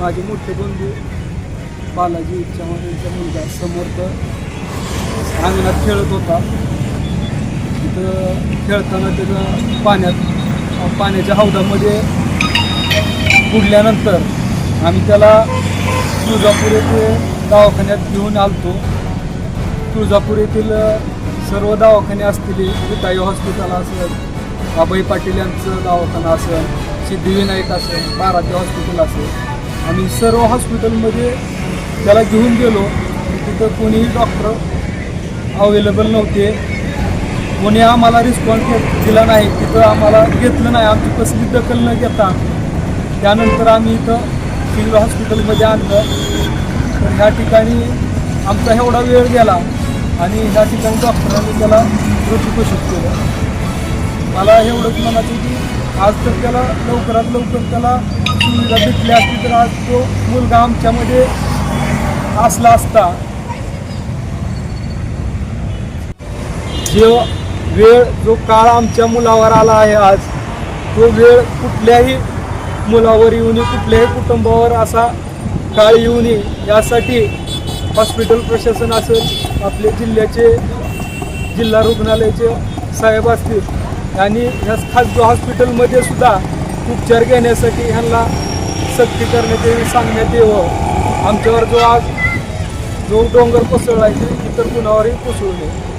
माझे मोठे बंधू बालाजी चव्हाणचा मुलगा समर्थ अंगणात खेळत होता. तिथं खेळताना त्याचं पाण्यात पाण्याच्या हौदामध्ये बुडल्यानंतर आम्ही त्याला तुळजापूर येथे दवाखान्यात घेऊन आलतो. तुळजापूर येथील सर्व दवाखाने असतील विताई हॉस्पिटल असेल अभय पाटील यांचं दवाखाना असेल सिद्धिविनायक असेल बाराजी हॉस्पिटल असेल आम्ही सर्व हॉस्पिटलमध्ये त्याला घेऊन गेलो. तिथं कोणीही डॉक्टर अवेलेबल नव्हते. कोणी आम्हाला रिस्पॉन्स दिला नाही. तिथं आम्हाला घेतलं नाही. आमची कसली दखल न घेता त्यानंतर आम्ही इथं सिव्हिल हॉस्पिटलमध्ये आणलं. तर ह्या ठिकाणी आमचा एवढा वेळ गेला आणि ह्या ठिकाणी डॉक्टरांनी त्याला मृत्यू घोषित केलं. मला एवढंच म्हणायचं की आज तर त्याला लवकरात लवकर त्याला सुविधा भेटली असती तर आज तो मुलगा आमच्यामध्ये असला असता. जो वेळ जो काळ आमच्या मुलावर आला आहे आज तो वेळ कुठल्याही मुलावर येऊ नये कुठल्याही कुटुंबावर असा काळ येऊ नये. यासाठी हॉस्पिटल प्रशासन असेल आपले जिल्ह्याचे जिल्हा रुग्णालयाचे साहेब असतील. आणि ह्या खाजगी हॉस्पिटलमध्ये सुद्धा उपचार घेण्यासाठी ह्यांना सक्ती करण्यात यावी सांगण्यात यावं. आमच्यावर जो आज जो डोंगर कोसळला आहे ते इतर कुणावरही कोसळू नये.